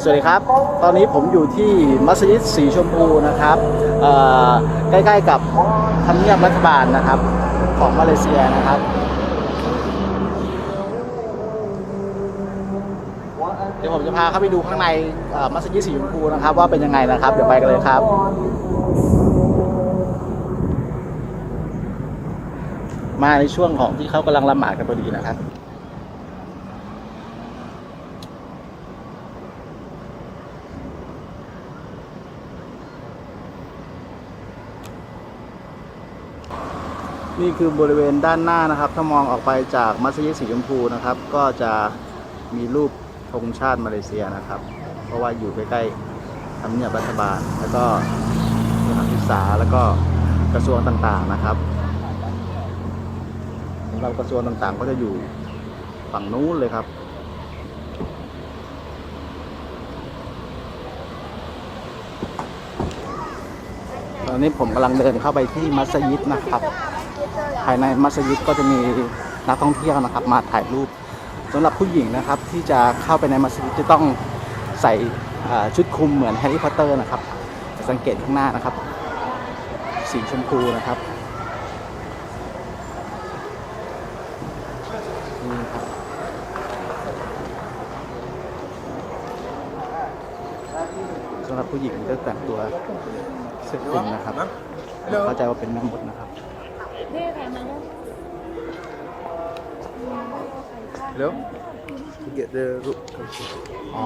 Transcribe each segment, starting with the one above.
สวัสดีครับ ตอนนี้ผมอยู่ที่มัสยิดสีชมพูนะครับใกล้ๆกับทำเนียบรัฐบาลนะครับ ของมาเลเซียนะครับเดี๋ยวผมจะพาเข้าไปดูข้างในมัสยิดสีชมพูนะครับ ว่าเป็นยังไงนะครับ เดี๋ยวไปกันเลยครับมาในช่วงของที่เขากำลังละหมาดกันพอดีนะครับ นี่คือบริเวณด้านหน้านะครับ ถ้ามองออกไปจากมัสยิดสีชมพูนะครับ ก็จะมีรูปธงชาติมาเลเซียนะครับ เพราะว่าอยู่ใกล้ๆทำเนียบรัฐบาล แล้วก็สถานศึกษาแล้วก็กระทรวงต่างๆนะครับสำหรับกระทรวงต่างๆ ก็จะอยู่ฝั่งนู้นเลยครับตอนนี้ผมกำลังเดินเข้าไปที่มัสยิดนะครับ ภายในมัสยิดก็จะมีนักท่องเที่ยวนะครับ มาถ่ายรูปสำหรับผู้หญิงนะครับที่จะเข้าไปในมัสยิดจะต้องใส่ชุดคลุมเหมือนแฮร์รี่พอตเตอร์นะครับ สังเกตข้างหน้านะครับ สีชมพูนะครับนี่ครับสำหรับผู้หญิงจะแต่งตัวเสื้อคลุมนะครับเข้าใจว่าเป็นแม่มดนะครับ Hello? To get the rope. อ๋อ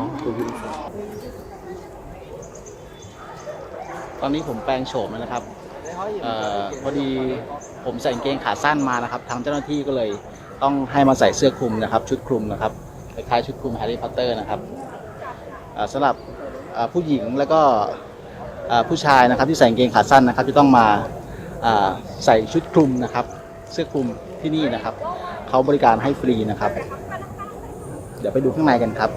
ตอนนี้ผมแปลงโฉมแล้วนะครับเอ่อพอดีผมใส่กางเกงขาสั้นมานะครับ ทางเจ้าหน้าที่ก็เลยต้องให้มาใส่เสื้อคลุมนะครับ ชุดคลุมนะครับคล้ายๆชุดคลุมแฮร์รี่พอตเตอร์นะครับเอ่อสำหรับเอ่อผู้หญิงแล้วก็เอ่อผู้ชายนะครับที่ใส่กางเกงขาสั้นนะครับจะต้องมาอ่า ใส่ชุดคลุมนะครับ เสื้อคลุมที่นี่นะครับเขาบริการให้ฟรีนะครับ เดี๋ยวไปดูข้างในกันครับ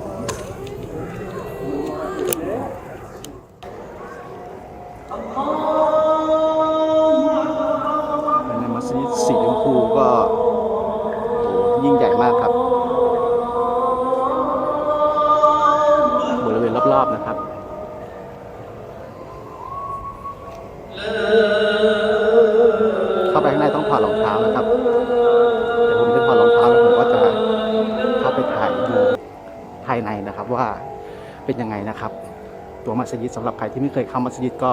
ในมัสยิดสีชมพูก็ยิ่งใหญ่มากครับ บริเวณรอบๆนะครับเถอดรองเท้านะครับแต่ผมจะถอดรองเท้าแล้วผมก็จะเข้าไปถ่ายดูภายในนะครับว่าเป็นยังไงนะครับ ตัวมัสยิดสำหรับใครที่ไม่เคยเข้ามัสยิดก็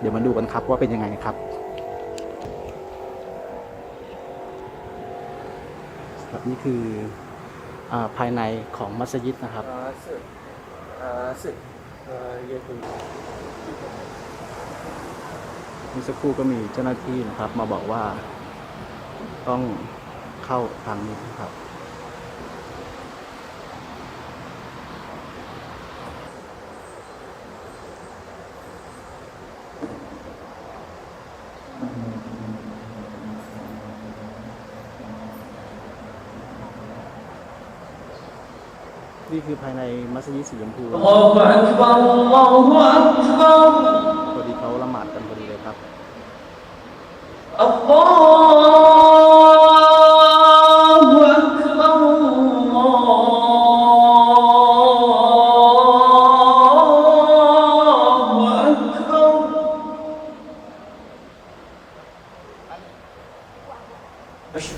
เดี๋ยวมาดูกันครับว่าเป็นยังไงครับครับนี่คืออาภายในของมัสยิดนะครับ Uh, sir. Uh, sir. Uh, you have to เมื่อสักครู่ก็มีเจ้าหน้าที่นะครับ มาบอกว่า ต้องเข้าทางนี้นะครับนี่คือภายในมัสยิดสีชมพูพอดีเขาละหมาดกันพอดีเลยครับ 不是。